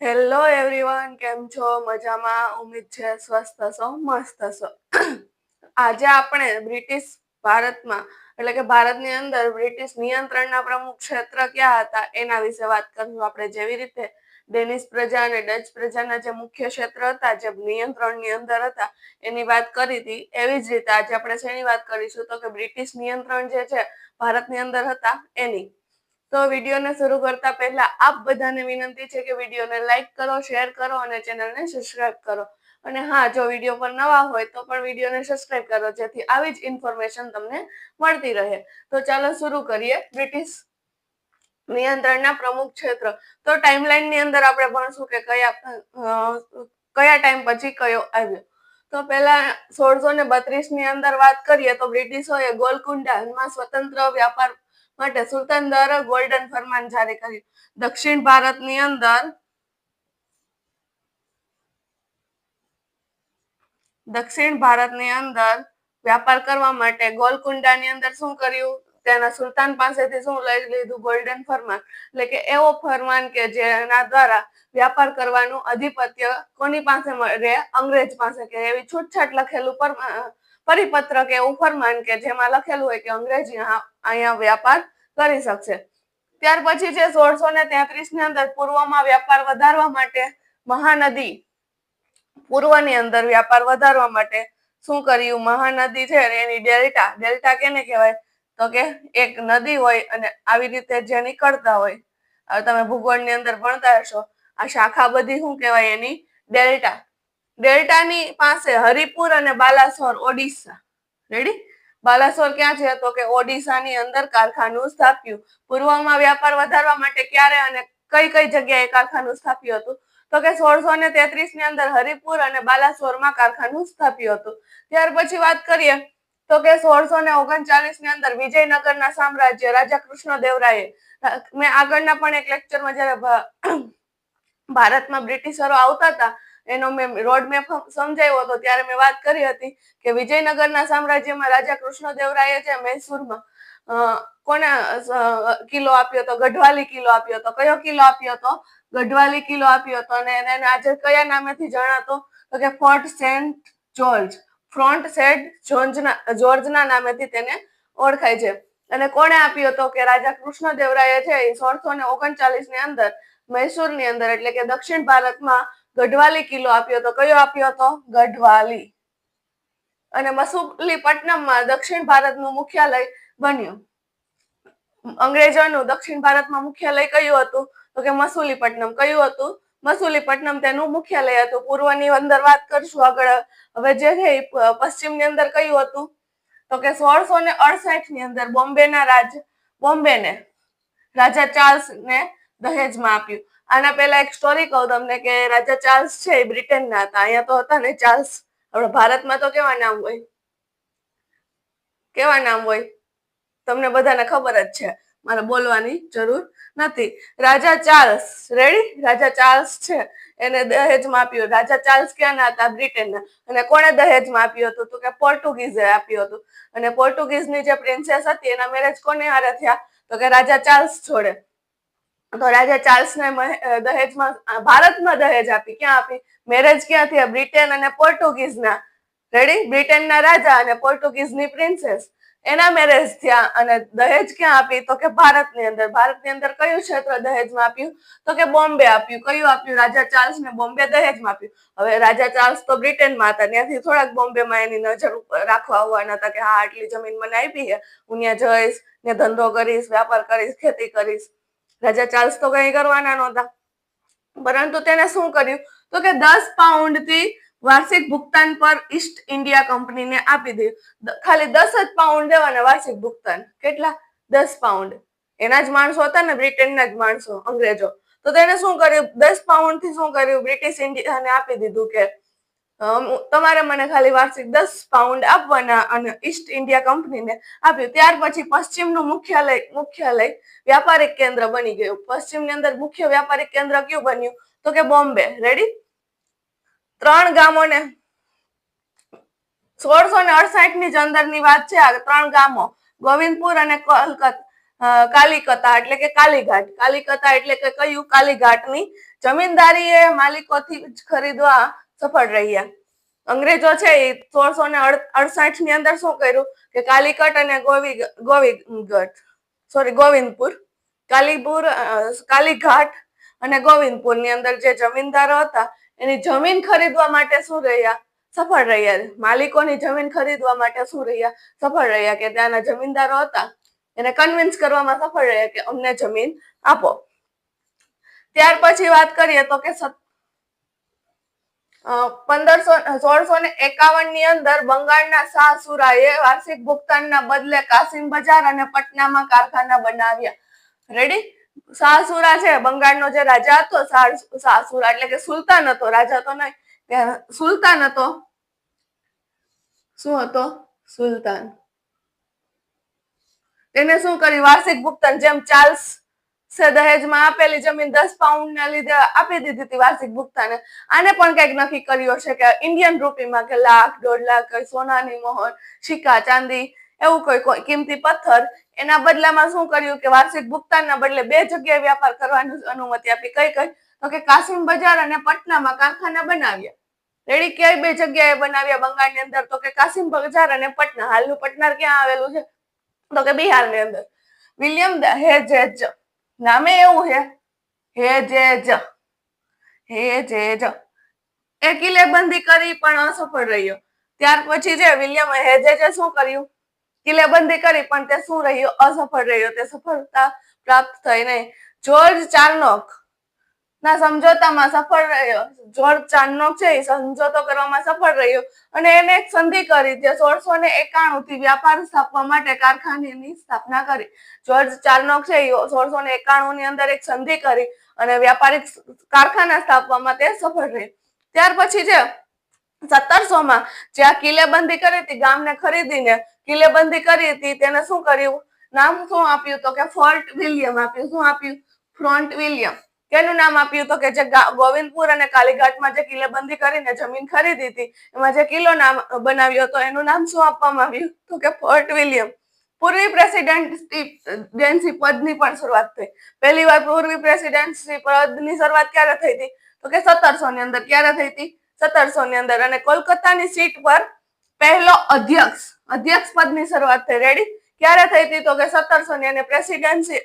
Hello everyone કેમ છો? મજામાં? ઉમ્મીદ છે સ્વસ્થ છો મસ્ત છો આજે આપણે બ્રિટિશ ભારતમાં, એટલે કે ભારતની અંદર બ્રિટિશ નિયંત્રણના પ્રમુખ ક્ષેત્ર ક્યાં હતા એના વિશે વાત કરીશું આપણે. જેવી રીતે ડેનિશ પ્રજા અને ડચ પ્રજાના જે મુખ્ય ક્ષેત્ર હતા, જે નિયંત્રણની અંદર હતા, એની વાત કરી હતી. એવી જ રીતે આજે આપણે શેની વાત કરીશું તો કે બ્રિટિશ નિયંત્રણ જે છે, ભારતની અંદર હતા, એની. તો વિડીયોને શરૂ કરતા પહેલા આપ બધાને વિનંતી છે કે વિડીયોને લાઈક કરો, શેર કરો અને ચેનલને સબસ્ક્રાઇબ કરો. અને હા, જો વીડિયો પર નવા હોય તો પણ વિડીયોને સબસ્ક્રાઇબ કરો, જેથી આવી જ ઇન્ફોર્મેશન તમને મળતી રહે. તો ચાલો શરૂ કરીએ. બ્રિટિશ નિયંત્રણના પ્રમુખ ક્ષેત્ર. તો ટાઈમલાઈનની અંદર આપણે ભણશું કે કયા કયા ટાઈમ પછી કયો આવ્યો. તો પહેલા સોળસો ને બત્રીસની અંદર વાત કરીએ તો બ્રિટિશોએ ગોલકુંડામાં સ્વતંત્ર વ્યાપાર માટે સુલતાન દ્વારા ગોલ્ડન ફરમાન જારી કર્યું. દક્ષિણ ભારતની અંદર દક્ષિણ ભારતની અંદર વ્યાપાર કરવા માટે ગોલકુંડાની અંદર શું કર્યું? તેના સુલતાન પાસેથી શું લઈ લીધું? ગોલ્ડન ફરમાન. એટલે કે એવો ફરમાન કે જેના દ્વારા વ્યાપાર કરવાનું અધિપત્ય કોની પાસે રહે અંગ્રેજ પાસે કે એવી છૂટછાટ લખેલું પરિપત્ર કે એવું ફરમાન કે જેમાં લખેલું હોય કે અંગ્રેજ અહીંયા વ્યાપાર કરી શકશે. ત્યાર પછી છે સોળસો ને તેત્રીસની અંદર પૂર્વમાં વ્યાપાર વધારવા માટે મહાનદી પૂર્વની અંદર વ્યાપાર વધારવા માટે શું કર્યું? મહાનદી છે એની ડેલ્ટા ડેલ્ટા કેને કહેવાય? તો કે એક નદી હોય અને આવી રીતે જે નીકળતા હોય, હવે તમે ભૂગોળની અંદર ભણતા હશો, આ શાખા બધી શું કહેવાય એની? ડેલ્ટા. ડેલ્ટાની પાસે હરિપુર અને બાલાસોર, ઓડિશા. રેડી બાલાસોર ક્યાં છે? તો કે ઓડિશાની અંદર કારખાનું સ્થાપ્યું. પૂર્વમાં વ્યાપાર વધારવા માટે ક્યારે અને કઈ કઈ જગ્યાએ કારખાનું સ્થાપ્યું હતું? તો કે સોળસો ને તેત્રીસની અંદર હરિપુર અને બાલાસોરમાં કારખાનું સ્થાપ્યું હતું. ત્યાર પછી વાત કરીએ, તો કે સોળસો ને ઓગણચાલીસની અંદર વિજયનગરના સામ્રાજ્ય રાજા કૃષ્ણદેવરાયે મેં આગળના પણ એક લેક્ચરમાં જયારે ભારતમાં બ્રિટિશરો આવતા હતા એનો મેં રોડ મેપ સમજાવ્યો હતો, ત્યારે મેં વાત કરી હતી કે વિજયનગરના સામ્રાજ્યમાં રાજા કૃષ્ણદેવરાયે છે મૈસૂરમાં કોને કિલ્લો આપ્યો હતો ગઢવાલી કિલ્લો આપ્યો હતો કયો કિલ્લો આપ્યો હતો ગઢવાલી કિલ્લો આપ્યો હતો અને એને આજે કયા નામેથી જણાતો? તો કે fort saint George, front saint જોર્જના જોર્જના નામેથી તેને ઓળખાય છે. અને કોણે આપ્યો હતો કે રાજા કૃષ્ણદેવરાય છે એ સોળસો ને ઓગણચાલીસની અંદર મૈસૂરની અંદર, એટલે કે દક્ષિણ ભારતમાં ગઢવાલી કિલ્લો આપ્યો હતો. કયો આપ્યો હતો? ગઢવાલી. અને મસુલીપટ્ટનમમાં દક્ષિણ ભારતનું મુખ્યાલય બન્યું. અંગ્રેજોનું દક્ષિણ ભારતમાં મુખ્યાલય કયું હતું? તો કે મસુલીપટ્ટનમ. કયું હતું? મસુલીપટ્ટનમ તેનું મુખ્યાલય હતું. પૂર્વની અંદર વાત કરશું આગળ. હવે જે છે પશ્ચિમની અંદર કયું હતું? તો કે સોળસો ને અડસઠની અંદર બોમ્બેના રાજ, બોમ્બેને રાજા ચાર્લ્સ ને દહેજમાં આપ્યું. આના પહેલા એક સ્ટોરી કહું તમને કે રાજા ચાર્લ્સ છે એ બ્રિટનના હતા. અહીંયા તો હતા ને ચાર્લ્સ. આપણે ભારતમાં તો કેવા નામ હોય? કેવા નામ હોય? તમને બધાને ખબર જ છે. મારે બોલવાની જરૂર નથી. રાજા ચાર્લ્સ. રેડી રાજા ચાર્લ્સ છે. એને દહેજમાં આપ્યું રાજા ચાર્લ્સ ક્યાંના હતા? બ્રિટનના. અને કોણે દહેજમાં આપ્યું હતું? તો કે પોર્ટુગીઝે આપ્યું હતું. અને પોર્ટુગીઝની જે પ્રિન્સેસ હતી, એના મેરેજ કોને હારે થયા? તો કે રાજા ચાર્લ્સ જોડે. તો રાજા ચાર્લ્સ ને દહેજમાં ભારતમાં દહેજ આપી. ક્યાં આપી? મેરેજ ક્યાં થયા બ્રિટન અને પોર્ટુગીઝના. રેડી બ્રિટનના રાજા અને પોર્ટુગીઝની પ્રિન્સેસ એના મેરેજ થયા અને દહેજ ક્યાં આપી? તો કે ભારતની અંદર. ભારતની અંદર કયું ક્ષેત્ર દહેજમાં આપ્યું? તો કે બોમ્બે આપ્યું. કયું આપ્યું? રાજા ચાર્લ્સ ને બોમ્બે દહેજમાં આપ્યું. હવે રાજા ચાર્લ્સ તો બ્રિટનમાં હતા. ત્યાંથી થોડાક બોમ્બેમાં એની નજર રાખવા આવવાના હતા કે હા, આટલી જમીન મને આપી છે. હું ત્યાં જઈશ ને ધંધો કરીશ, વ્યાપાર કરીશ, ખેતી કરીશ. રાજા ચાર્લ્સ તો કઈ કરવાના નહોતા. પરંતુ તેને શું કર્યું? તો કે દસ પાઉન્ડથી વાર્ષિક ભુગતાન પર ઈસ્ટ ઇન્ડિયા કંપનીને આપી દીધું. ખાલી દસ જ પાઉન્ડ દેવાના વાર્ષિક ભુગતાન. કેટલા? દસ પાઉન્ડ. એના જ માણસો હતા ને, બ્રિટનના જ માણસો, અંગ્રેજો. તો તેને શું કર્યું? દસ પાઉન્ડથી શું કર્યું? બ્રિટિશ ઇન્ડિયાને આપી દીધું કે તમારે મને ખાલી વાર્ષિક દસ પાઉન્ડ આપવાના અને ઈસ્ટ ઇન્ડિયા કંપનીને આપ્યું. ત્યાર પછી પશ્ચિમનું મુખ્યાલય મુખ્યાલય વ્યાપારિક કેન્દ્ર બની ગયું. પશ્ચિમની અંદર મુખ્ય વ્યાપારિક કેન્દ્ર કયું બન્યું? તો કે બોમ્બે. રેડી ત્રણ ગામોને સોળસો ને અડસાઠની અંદરની વાત છે આ. ત્રણ ગામો. ગોવિંદપુર અને કલકત કાલિકતા એટલે કે કાલીઘાટ. કાલિકતા એટલે કે કયું? કાલીઘાટની જમીનદારી એ માલિકોથી ખરીદવા સફળ રહ્યા. અંગ્રેજો છે એ સોળસો ને અડસઠની અંદર શું કર્યું? કે કાલીકટ અને ગોવી ગોવીગઢ સોરી ગોવિંદપુર. કાલીપુર કાલીઘાટ અને ગોવિંદપુરની અંદર જે જમીનદારો હતા, એની જમીન ખરીદવા માટે શું રહ્યા? સફળ રહ્યા. માલિકોની જમીન ખરીદવા માટે શું રહ્યા? સફળ રહ્યા કે ત્યાંના જમીનદારો હતા, એને કન્વિન્સ કરવામાં સફળ રહ્યા કે અમને જમીન આપો. ત્યાર પછી વાત કરીએ તો કે બંગાળના જે રાજા હતો શાહ- શાહસુરા એટલે કે સુલતાન હતો, રાજા તો નહીં સુલતાન હતો. શું હતો? સુલતાન. તેને શું કર્યું? વાર્ષિક ભુગતાન, જેમ ચાર્લ્સ દહેજમાં આપેલી જમીન દસ પાઉન્ડ ના લીધે આપી દીધી હતી વાર્ષિક ભુગતાને. આને પણ કંઈક નક્કી કર્યું છે કે ઇન્ડિયન રૂપીમાં કે લાખ, દોઢ લાખ, કઈ સોનાની મોહર સિક્કા ચાંદી, એવું કોઈ કિંમતી પથ્થર, એના બદલામાં શું કર્યું કે વાર્ષિક ભુગતાનના બદલે બે જગ્યાએ વ્યાપાર કરવાની અનુમતિ આપી. કઈ કઈ? તો કે કાસિમ બજાર અને પટનામાં કારખાના બનાવ્યા. રેડી ક્યાંય બે જગ્યાએ બનાવ્યા? બંગાળની અંદર તો કે કાસિમ બજાર અને પટના. હાલનું પટના ક્યાં આવેલું છે? તો કે બિહારની અંદર. વિલિયમ હેજેજ નામે એવું છે હેજેજ હેજેજ એ કિલ્લેબંધી કરી પણ અસફળ રહ્યો. ત્યાર પછી જે વિલિયમ હેજેજે શું કર્યું? કિલ્લેબંધી કરી પણ તે શું રહ્યું? અસફળ રહ્યો. તે સફળતા પ્રાપ્ત થઈ નહીં. જોર્જ ચાર્નોક ના, સમજોતામાં સફળ રહ્યો. જોર્જ ચાર્નોક છે એ સમજોતો કરવામાં સફળ રહ્યો. અને એને એક સંધિ કરી જે સોળસો ને એકાણું થી વ્યાપાર સ્થાપવા માટે કારખાનાની સ્થાપના કરી. જોર્જ ચાર્નોક છે એ સોળસો ને એકાણું ની અંદર એક સંધિ કરી અને વ્યાપારિક કારખાના સ્થાપવામાં તે સફળ રહી. ત્યાર પછી જે સત્તરસો માં જ્યાં કિલ્લેબંધી કરી હતી, ગામને ખરીદીને કિલ્લેબંધી કરી હતી, તેને શું કર્યું? નામ શું આપ્યું તો કે ફોર્ટ વિલિયમ આપ્યું. શું આપ્યું? Front William. કેનું નામ આપ્યું તો કે જે ગોવિંદપુર અને કાલીઘાટમાં જે કિલ્લેબંધી કરીને જમીન ખરીદી હતી, એમાં જે કિલ્લો નામ બનાવ્યો હતો, એનું નામ શું આપવામાં આવ્યું? તો કે ફોર્ટ વિલિયમ. પૂર્વી પ્રેસિડેન્સી પદની પણ શરૂઆત થઈ. પહેલી વાર પૂર્વી પ્રેસિડેન્સી પદની શરૂઆત ક્યારે થઈ હતી? તો કે સત્તરસો ની અંદર ક્યારે થઈ હતી? સત્તરસો ની અંદર અને કોલકાતાની સીટ પર પહેલો અધ્યક્ષ અધ્યક્ષ પદની શરૂઆત થઈ. રેડી ક્યારે થઈ હતી? તો કે સત્તરસો ની અને પ્રેસિડેન્સી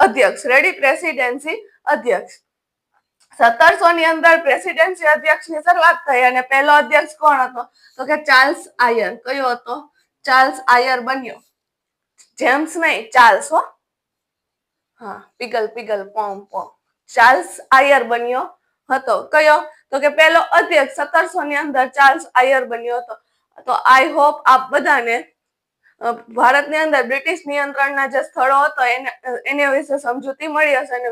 અધ્યક્ષ. રેડી પ્રેસિડેન્સી અધ્યક્ષ. સત્તરસો ની અંદર પ્રેસિડેન્સી અધ્યક્ષની શરૂઆત થઈ અને પહેલો અધ્યક્ષ કોણ હતો? તો કે ચાર્લ્સ આયર. કયો હતો? ચાર્લ્સ આયર બન્યો. જેમ્સ નહીં, ચાર્લ્સ હો. હા, પીગલ પીગલ, પોમ પોમ. ચાર્લ્સ આયર બન્યો હતો. કયો? તો કે પહેલો અધ્યક્ષ સત્તરસો ની અંદર ચાર્લ્સ આયર બન્યો હતો. તો આઈ હોપ આપ બધાને ભારતની અંદર બ્રિટિશ નિયંત્રણના જે સ્થળો હતો એને એને વિશે સમજૂતી મળી હશે અને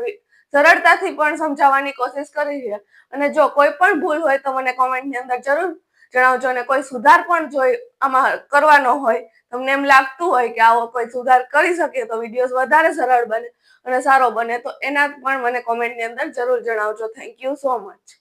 સરળતાથી પણ સમજાવવાની કોશિશ કરી છે. અને જો કોઈ પણ ભૂલ હોય તો મને કોમેન્ટની અંદર જરૂર જણાવજો અને કોઈ સુધાર પણ જો આમાં કરવાનો હોય, તમને એમ લાગતું હોય કે આવો કોઈ સુધાર કરી શકે તો વિડીયોઝ વધારે સરળ બને અને સારો બને તો એના પણ મને કોમેન્ટની અંદર જરૂર જણાવજો. Thank you so much